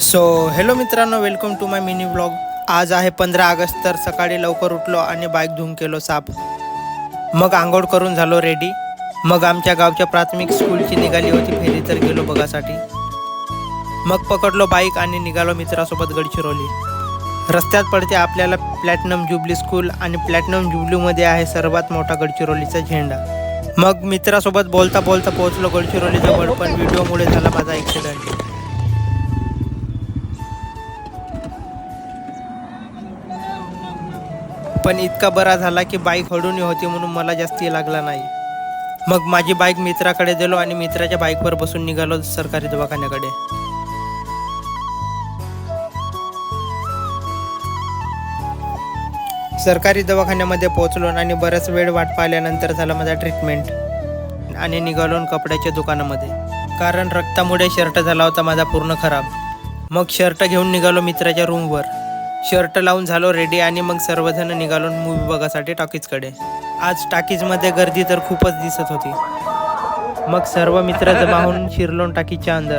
So hello मित्रांनो welcome to my mini blog आज आहे पंधरा ऑगस्ट तर सकाळी लवकर उठलो आणि बाईक धुवून केलो साफ. मग आंघोळ करून झालो रेडी मग आमच्या गावच्या प्राथमिक स्कूलची निघाली होती फेरी तर गेलो बघासाठी. मग पकडलो बाईक आणि निघालो मित्रासोबत गडचिरोली. रस्त्यात पडते आपल्याला प्लॅटिनम जुबली स्कूल आणि प्लॅटिनम जुबलीमध्ये आहे सर्वात मोठा गडचिरोलीचा झेंडा. मग मित्रासोबत बोलता बोलता पोहोचलो गडचिरोलीजवळ पण व्हिडिओमुळे झाला माझा ॲक्सिडेंट पण इतका बरा झाला की बाईक हडून होती म्हणून मला जास्ती लागला नाही. मग माझी बाईक मित्राकडे दिलो आणि मित्राच्या बाईकवर बसून निघालो सरकारी दवाखान्याकडे. सरकारी दवाखान्यामध्ये पोहोचलो आणि बराच वेळ वाट पाहिल्यानंतर झाला माझा ट्रीटमेंट आणि निघालो कपड्याच्या दुकानामध्ये. कारण रक्तामुळे शर्ट झाला होता माझा पूर्ण खराब. मग शर्ट घेऊन निघालो मित्राच्या रूमवर शर्ट लावून झालो रेडी आणि मग सर्वजण निघालो मूवी बघासाठी टॉकीजकडे. आज टाकीजमध्ये गर्दी तर खूपच दिसत होती. मग सर्व मित्र जमा होऊन शिरलो टाकीच्या अंदर.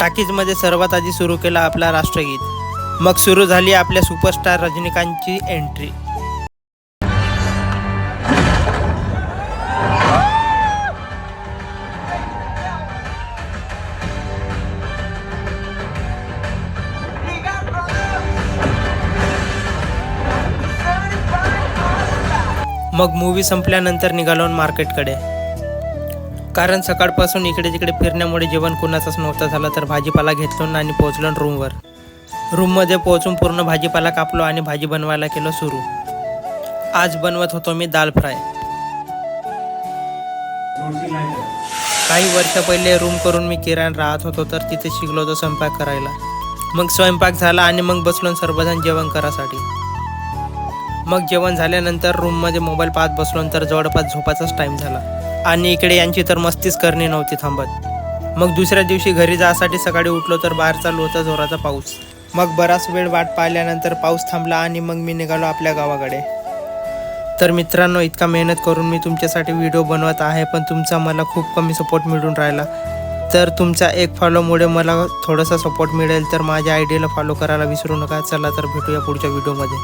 टाकीजमध्ये सर्वात आधी सुरू केला आपला राष्ट्रगीत. मग सुरू झाली आपल्या सुपरस्टार रजनीकांतची एंट्री मग मूवी संपल्यानंतर निघालो मार्केटकडे कारण सकाळपासून इकडे तिकडे फिरण्यामुळे जेवण कुणाचाच नव्हता झालं तर भाजीपाला घेतलो आणि पोहोचलो रूमवर रूममध्ये पोहोचून पूर्ण भाजीपाला कापलो आणि भाजी बनवायला केलं सुरू. आज बनवत होतो मी दाल फ्राय. काही वर्ष पहिले रूम करून मी किराण राहत होतो तर तिथे शिकलो होतो स्वयंपाक करायला. मग स्वयंपाक झाला आणि मग बसलो सर्वजण जेवण करासाठी. मग जेवण झाल्यानंतर रूममध्ये मोबाईल पाहत बसलो तर जवळपास झोपाचाच टाईम झाला. आणि इकडे यांची तर मस्तीच करणे नव्हती थांबत. मग दुसऱ्या दिवशी घरी जायसाठी सकाळी उठलो तर बाहेर चालू होता जोराचा पाऊस. मग बराच वेळ वाट पाहिल्यानंतर पाऊस थांबला आणि मग मी निघालो आपल्या गावाकडे. तर मित्रांनो इतका मेहनत करून मी तुमच्यासाठी व्हिडिओ बनवत आहे पण तुमचा मला खूप कमी सपोर्ट मिळून राहिला. तर तुमचा एक फॉलोमुळे मला थोडासा सपोर्ट मिळेल तर माझ्या आयडीला फॉलो करायला विसरू नका. चला तर भेटूया पुढच्या व्हिडिओमध्ये